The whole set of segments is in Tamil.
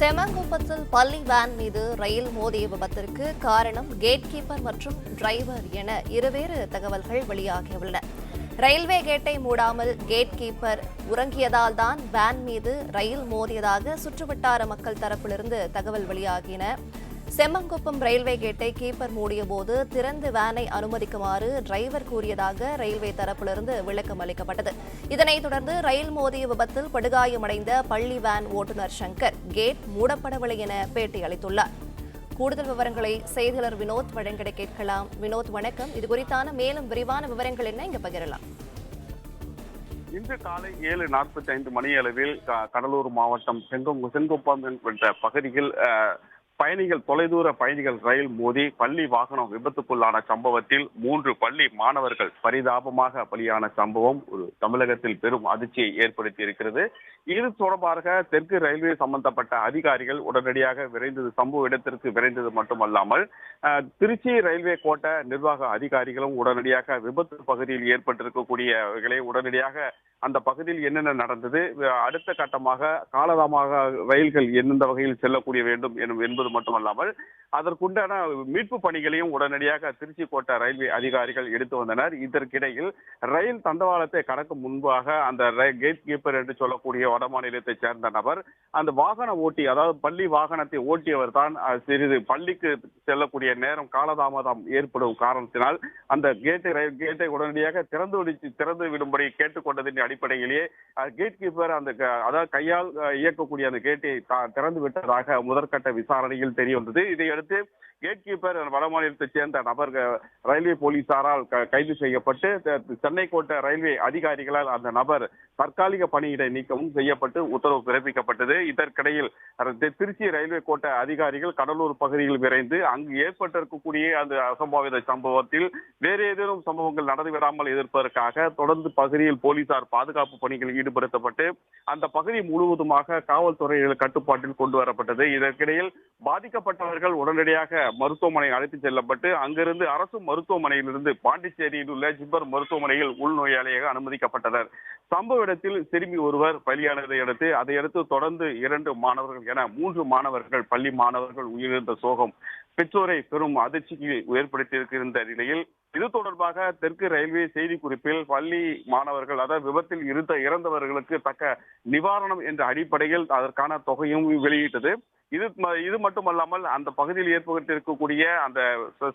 செமங்குப்பத்தில் பள்ளி வேன் மீது ரயில் மோதிய விபத்திற்கு காரணம் கேட் கீப்பர் மற்றும் டிரைவர் என இருவேறு தகவல்கள் வெளியாகியுள்ளன. ரயில்வே கேட்டை மூடாமல் கேட் கீப்பர் உறங்கியதால் தான் வேன் மீது ரயில் மோதியதாக சுற்றுவட்டார மக்கள் தரப்பிலிருந்து தகவல் வெளியாகின. செம்மங்குப்பம் ரயில்வே கேட்டை கீப்பர் மூடியபோது திறந்து வேனை அனுமதிக்குமாறு டிரைவர் கூறியதாக ரயில்வே தரப்பிலிருந்து விளக்கம் அளிக்கப்பட்டது. இதனைத் தொடர்ந்து ரயில் மோதிய விபத்தில் படுகாயமடைந்த பள்ளி வேன் ஓட்டுநர் சங்கர் கேட் மூடப்படவில்லை என பேட்டி அளித்துள்ளார். கூடுதல் விவரங்களை செய்தியாளர் வினோத் வழங்கிட கேட்கலாம். வினோத் வணக்கம். இது குறித்தான மேலும் விரிவான விவரங்கள் என்ன? இங்க பகிரலாம். இன்று காலை ஏழு நாற்பத்தி ஐந்து மணி அளவில் கடலூர் மாவட்டம் செங்கோ செங்கோப்பம் என்ற பகுதியில் பயணிகள் தொலைதூர பயணிகள் ரயில் மோதி பள்ளி வாகனம் விபத்துக்குள்ளான சம்பவத்தில் மூன்று பள்ளி மாணவர்கள் பரிதாபமாக பலியான சம்பவம் ஒரு தமிழகத்தில் பெரும் அதிர்ச்சியை ஏற்படுத்தி இருக்கிறது இது தொடர்பாக தெற்கு ரயில்வே சம்பந்தப்பட்ட அதிகாரிகள் உடனடியாக விரைந்தது சம்பவ இடத்திற்கு விரைந்தது மட்டுமல்லாமல் திருச்சி ரயில்வே கோட்ட நிர்வாக அதிகாரிகளும் உடனடியாக விபத்து பகுதியில் ஏற்பட்டிருக்கக்கூடியவைகளை உடனடியாக அந்த பகுதியில் என்னென்ன நடந்தது? அடுத்த கட்டமாக காலதாமாக ரயில்கள் எந்தெந்த வகையில் செல்லக்கூடிய வேண்டும் என்பது மட்டுமல்லாமல் அதற்குண்டான மீட்பு பணிகளையும் உடனடியாக திருச்சி கோட்ட ரயில்வே அதிகாரிகள் எடுத்து வந்தனர். இதற்கிடையில் ரயில் தண்டவாளத்தை கடக்கும் முன்பாக அந்த கேட் கீப்பர் என்று சொல்லக்கூடிய வட மாநிலத்தைச் சேர்ந்த நபர் அந்த வாகன ஓட்டி அதாவது பள்ளி வாகனத்தை ஓட்டியவர் தான் சிறிது பள்ளிக்கு செல்லக்கூடிய நேரம் காலதாமதம் ஏற்படும் காரணத்தினால் அந்த கேட்டை ரயில் கேட்டை உடனடியாக திறந்து திறந்து விடும்படி கேட்டுக்கொண்டதின் அடிப்படையிலேயே கேட் கீப்பர் அந்த அதாவது கையால் இயக்கக்கூடிய அந்த கேட்டை திறந்து விட்டதாக முதற்கட்ட விசாரணையில் தெரிய வந்தது. இதையடுத்து கேட் கீப்பர் வட மாநிலத்தைச் சேர்ந்த நபர் ரயில்வே போலீசாரால் கைது செய்யப்பட்டு சென்னை கோட்டை ரயில்வே அதிகாரிகளால் அந்த நபர் தற்காலிக பணியிடை நீக்கமும் செய்யப்பட்டு உத்தரவு பிறப்பிக்கப்பட்டது. இதற்கிடையில் திருச்சி ரயில்வே கோட்ட அதிகாரிகள் கடலூர் பகுதியில் விரைந்து அங்கு ஏற்பட்டிருக்கக்கூடிய அந்த அசம்பாவித சம்பவத்தில் வேறு ஏதேனும் சம்பவங்கள் நடந்துவிடாமல் எதிர்ப்பதற்காக தொடர்ந்து பகுதியில் போலீசார் பாதுகாப்பு பணிகள் ஈடுபடுத்தப்பட்டு அந்த பகுதி முழுவதுமாக காவல்துறையில் கட்டுப்பாட்டில் கொண்டு வரப்பட்டது. இதற்கிடையில் பாதிக்கப்பட்டவர்கள் உடனடியாக மருத்துவமனை அழைத்து செல்லப்பட்டு அங்கிருந்து அரசு மருத்துவமனையிலிருந்து பாண்டிச்சேரியில் உள்ள ஜிப்மர் மருத்துவமனையில் உள்நோயாளியாக அனுமதிக்கப்பட்டனர். சம்பவ இடத்தில் சிறுமி ஒருவர் பலியானதை அடுத்து அதையடுத்து தொடர்ந்து இரண்டு மாணவர்கள் என மூன்று மாணவர்கள் பள்ளி மாணவர்கள் உயிரிழந்த சோகம் பெற்றோரை பெரும் அதிர்ச்சிக்கு ஏற்படுத்தியிருக்கின்ற நிலையில் இது தொடர்பாக தெற்கு ரயில்வே செய்திக்குறிப்பில் பள்ளி மாணவர்கள் அதாவது விபத்தில் இருந்த இறந்தவர்களுக்கு தக்க நிவாரணம் என்ற அடிப்படையில் அதற்கான தொகையும் வெளியிட்டது. இது இது மட்டுமல்லாமல் அந்த பகுதியில் ஏற்பட்டிருக்கக்கூடிய அந்த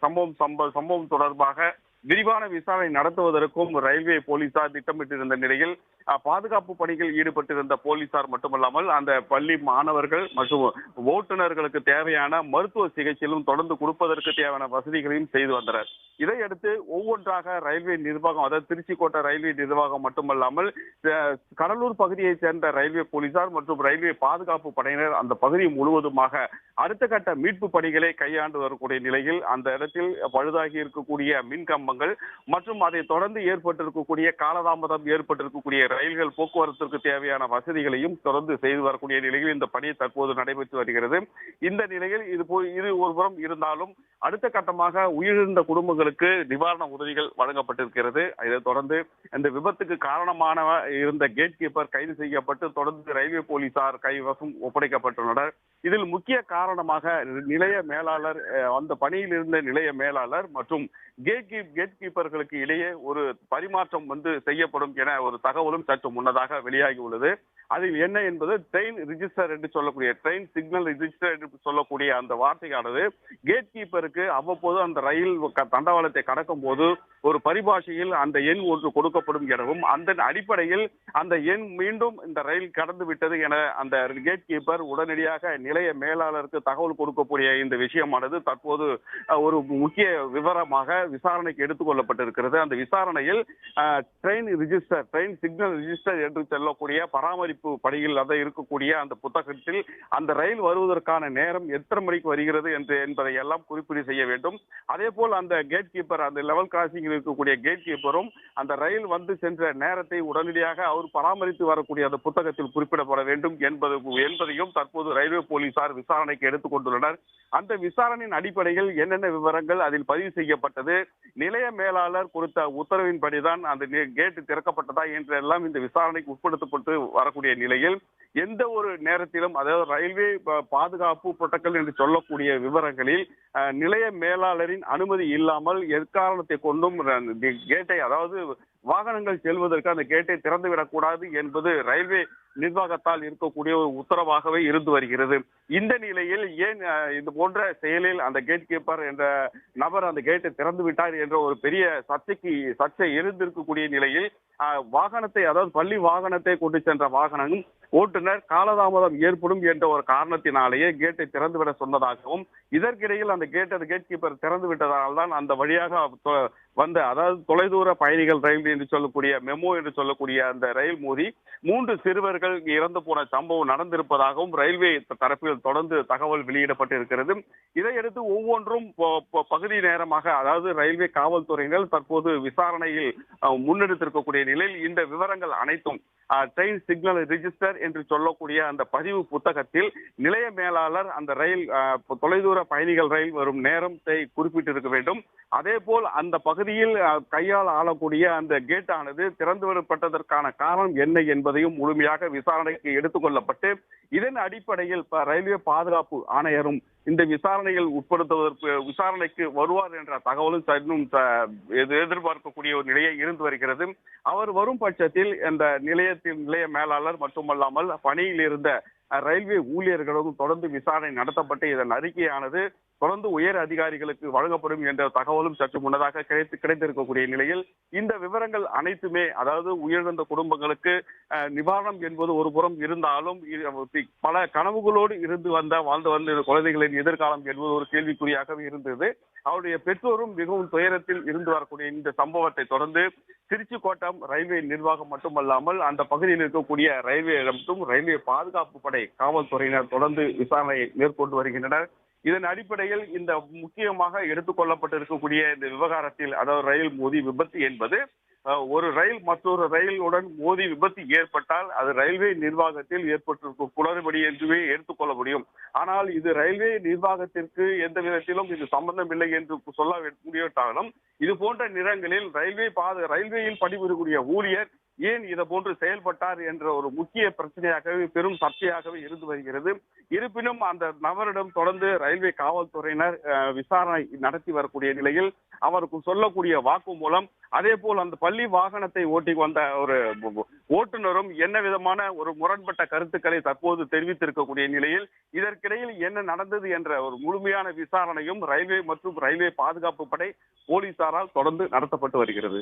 சம்பவம் சம்ப சம்பவம் தொடர்பாக விரிவான விசாரணை நடத்துவதற்கும் ரயில்வே போலீசார் திட்டமிட்டிருந்த நிலையில் பாதுகாப்பு பணியில் ஈடுபட்டிருந்த போலீசார் மட்டுமல்லாமல் அந்த பள்ளி மாணவர்கள் மற்றும் ஓட்டுநர்களுக்கு தேவையான மருத்துவ சிகிச்சையிலும் தொடர்ந்து கொடுப்பதற்கு தேவையான வசதிகளையும் செய்து வந்தனர். இதையடுத்து ஒவ்வொன்றாக ரயில்வே நிர்வாகம் அதாவது திருச்சி கோட்டை ரயில்வே நிர்வாகம் மட்டுமல்லாமல் கடலூர் பகுதியைச் சேர்ந்த ரயில்வே போலீசார் மற்றும் ரயில்வே பாதுகாப்பு படையினர் அந்த பகுதி முழுவதுமாக அடுத்த கட்ட மீட்பு பணிகளை கையாண்டு வரக்கூடிய நிலையில் அந்த இடத்தில் பழுதாகி இருக்கக்கூடிய மின் கம்பங்கள் மற்றும் அதை தொடர்ந்து ஏற்பட்டிருக்கக்கூடிய காலதாமதம் ஏற்பட்டிருக்கக்கூடிய ரயில்கள் போக்குவரத்திற்கு தேவையான வசதிகளையும் தொடர்ந்து செய்து வரக்கூடிய நிலையில் இந்த பணி தற்போது நடைபெற்று வருகிறது. இந்த நிலையில் இது இது ஒருபுறம் இருந்தாலும் அடுத்த கட்டமாக உயிரிழந்த குடும்பங்களுக்கு நிவாரண உதவிகள் வழங்கப்பட்டிருக்கிறது. இதைத் தொடர்ந்து இந்த விபத்துக்கு காரணமான இருந்த கேட் கீப்பர் கைது செய்யப்பட்டு தொடர்ந்து ரயில்வே போலீசார் கைவசம் ஒப்படைக்கப்பட்டுள்ளனர். இதில் முக்கிய காரணமாக நிலைய மேலாளர் அந்த பணியில் இருந்த நிலைய மேலாளர் மற்றும் கேட் கீப் கேட் கீப்பர்களுக்கு இடையே ஒரு பரிமாற்றம் வந்து செய்யப்படும் என ஒரு தகவலும் சற்று முன்னதாக வெளியாகி உள்ளது. அதில் என்ன என்பது ட்ரெயின் ரிஜிஸ்டர் என்று சொல்லக்கூடிய ட்ரெயின் சிக்னல் ரிஜிஸ்டர் என்று சொல்லக்கூடிய அந்த வார்த்தையானது கேட் கீப்பருக்கு அவ்வப்போது அந்த ரயில் க- தண்டவாளத்தை கடக்கும் போது ஒரு பரிபாஷையில் அந்த எண் ஒன்று கொடுக்கப்படும் எனவும் அந்த அடிப்படையில் அந்த எண் மீண்டும் இந்த ரயில் கடந்து விட்டது என அந்த கேட் கீப்பர் உடனடியாக நிலைய மேலாளருக்கு தகவல் கொடுக்கக்கூடிய இந்த விஷயமானது தற்போது ஒரு முக்கிய விவரமாக விசாரணைக்கு எடுத்துக்கொள்ளப்பட்டிருக்கிறது அந்த விசாரணையில் train register train signal register என்று சொல்லக்கூடிய பராமரிப்பு பணியில் அதை இருக்கக்கூடிய அந்த புத்தகத்தில் அந்த ரயில் வருவதற்கான நேரம் எத்தனை மணிக்கு வருகிறது என்று என்பதை எல்லாம் குறிப்பீடு செய்ய வேண்டும். அதே போல் அந்த கேட் கீப்பர் அந்த லெவல் கிராசிங் இருக்கக்கூடிய கேட் கீப்பரும் அந்த ரயில் வந்து சென்ற நேரத்தை உடனடியாக அவர் பராமரித்து வரக்கூடிய அந்த புத்தகத்தில் குறிப்பிடப்பட வேண்டும் என்பது என்பதையும் தற்போது ரயில்வே போலீசார் விசாரணைக்கு எடுத்துக் கொண்டுள்ளனர். அந்த விசாரணையின் அடிப்படையில் என்னென்ன விவரங்கள் அதில் பதிவு செய்யப்பட்டது நிலைய மேலாளர் கொடுத்த உத்தரவின்படிதான் அந்த நே- கேட்டு திறக்கப்பட்டதா என்றெல்லாம் இந்த விசாரணைக்கு உட்படுத்தப்பட்டு வரக்கூடிய நிலையில் எந்த ஒரு நேரத்திலும் அதாவது ரயில்வே பாதுகாப்பு புரோட்டோக்கால் என்று சொல்லக்கூடிய விவரங்களில் நிலைய மேலாளரின் அனுமதி இல்லாமல் எக்காரணத்தை கொண்டும் ர- தி- கேட்டை அதாவது வாகனங்கள் செல்வதற்கு அந்த கேட்டை திறந்து விடக்கூடாது என்பது ரயில்வே நிர்வாகத்தால் இருக்கக்கூடிய ஒரு உத்தரவாகவே இருந்து வருகிறது. இந்த நிலையில் ஏன் இது போன்ற செயலில் அந்த கேட் கீப்பர் என்ற நபர் அந்த கேட்டை திறந்து விட்டார் என்ற ஒரு பெரிய சர்ச்சைக்கு சர்ச்சை இருந்திருக்கக்கூடிய நிலையில் வாகனத்தை அதாவது பள்ளி வாகனத்தை கொண்டு சென்ற வாகனம் ஓட்டுநர் காலதாமதம் ஏற்படும் என்ற ஒரு காரணத்தினாலேயே கேட்டை திறந்துவிட சொன்னதாகவும் இதற்கிடையில் அந்த கேட் அந்த கேட் கீப்பர் திறந்து விட்டதால் தான் அந்த வழியாக தொ- வந்த அதாவது தொலைதூர பயணிகள் ரயில் என்று சொல்லக்கூடிய மெமோ என்று சொல்லக்கூடிய அந்த ரயில் மோதி மூன்று சிறுவர்கள் இறந்து போன சம்பவம் நடந்திருப்பதாகவும் ரயில்வே தரப்பில் தொடர்ந்து தகவல் வெளியிடப்பட்டிருக்கிறது. இதையடுத்து ஒவ்வொன்றும் பகுதி நேரமாக அதாவது ரயில்வே காவல்துறையினர் தற்போது விசாரணையில் முன்னெடுத்திருக்கக்கூடிய நிலையில் இந்த விவரங்கள் அனைத்தும் ட்ரெயின் சிக்னல் ரிஜிஸ்டர் என்று சொல்லக்கூடிய அந்த பதிவு புத்தகத்தில் நிலைய மேலாளர் அந்த ரயில் அஹ், தொலைதூர பயணிகள் ரயில் வரும் நேரத்தை குறிப்பிட்டிருக்க வேண்டும். அதே போல் அந்த பகுதியில் கையால் ஆளக்கூடிய அந்த கேட் ஆனது திறந்து விடப்பட்டதற்கான காரணம் என்ன என்பதையும் முழுமையாக விசாரணைக்கு எடுத்துக்கொள்ளப்பட்டு இதன் அடிப்படையில் ரயில்வே பாதுகாப்பு ஆணையரும் இந்த விசாரணையில் உட்படுத்துவதற்கு விசாரணைக்கு வருவார் என்ற தகவலும் இன்னும் எதிர்பார்க்கக்கூடிய ஒரு நிலையை இருந்து வருகிறது. அவர் வரும் பட்சத்தில் இந்த நிலையத்தின் நிலைய மேலாளர் மட்டுமல்லாமல் பணியில் இருந்த ரயில்வே ஊழியர்களும் தொடர்ந்து விசாரணை நடத்தப்பட்டு இதன் அறிக்கையானது தொடர்ந்து உயர் அதிகாரிகளுக்கு வழங்கப்படும் என்ற தகவலும் சற்று முன்னதாக கிடைத்து கிடைத்திருக்கக்கூடிய நிலையில் இந்த விவரங்கள் அனைத்துமே அதாவது உயிரிழந்த குடும்பங்களுக்கு நிவாரணம் என்பது ஒரு புறம் இருந்தாலும் பல கனவுகளோடு இருந்து வந்த வாழ்ந்து வந்த குழந்தைகளின் எதிர்காலம் என்பது ஒரு கேள்விக்குறியாகவே இருந்தது. அவருடைய பெற்றோரும் மிகவும் துயரத்தில் இருந்து வரக்கூடிய இந்த சம்பவத்தை தொடர்ந்து திருச்சி கோட்டம் ரயில்வே நிர்வாகம் மட்டுமல்லாமல் அந்த பகுதியில் இருக்கக்கூடிய ரயில்வே மற்றும் ரயில்வே பாதுகாப்பு படை காவல்துறையினர் தொடர்ந்து விசாரணையை மேற்கொண்டு வருகின்றனர். இதன் அடிப்படையில் இந்த முக்கியமாக எடுத்துக்கொள்ளப்பட்டிருக்கக்கூடிய இந்த விவகாரத்தில் அதாவது ரயில் மோதி விபத்து என்பது ஒரு ரயில் மற்றொரு ரயிலுடன் மோதி விபத்து ஏற்பட்டால் அது ரயில்வே நிர்வாகத்தில் ஏற்பட்டிருக்கும் குளறுபடி என்றுமே எடுத்துக்கொள்ள முடியும். ஆனால் இது ரயில்வே நிர்வாகத்திற்கு எந்த விதத்திலும் இது சம்பந்தமில்லை என்று சொல்ல முடியவிட்டாலும் இது போன்ற நிறங்களில் ரயில்வே பாது ரயில்வேயில் பணிபுரியக்கூடிய ஊழியர் ஏன் இதை போன்று செயல்பட்டார் என்ற ஒரு முக்கிய பிரச்சனையாகவே பெரும் சர்ச்சையாகவே இருந்து வருகிறது. இருப்பினும் அந்த நபரிடம் தொடர்ந்து ரயில்வே காவல்துறையினர் விசாரணை நடத்தி வரக்கூடிய நிலையில் அவருக்கு சொல்லக்கூடிய வாக்குமூலம் அதே போல் அந்த பள்ளி வாகனத்தை ஓட்டி வந்த ஒரு ஓட்டுநரும் என்ன விதமான ஒரு முரண்பட்ட கருத்துக்களை தற்போது தெரிவித்திருக்கக்கூடிய நிலையில் இதற்கிடையில் என்ன நடந்தது என்ற ஒரு முழுமையான விசாரணையும் ரயில்வே மற்றும் ரயில்வே பாதுகாப்பு படை போலீசாரால் தொடர்ந்து நடத்தப்பட்டு வருகிறது.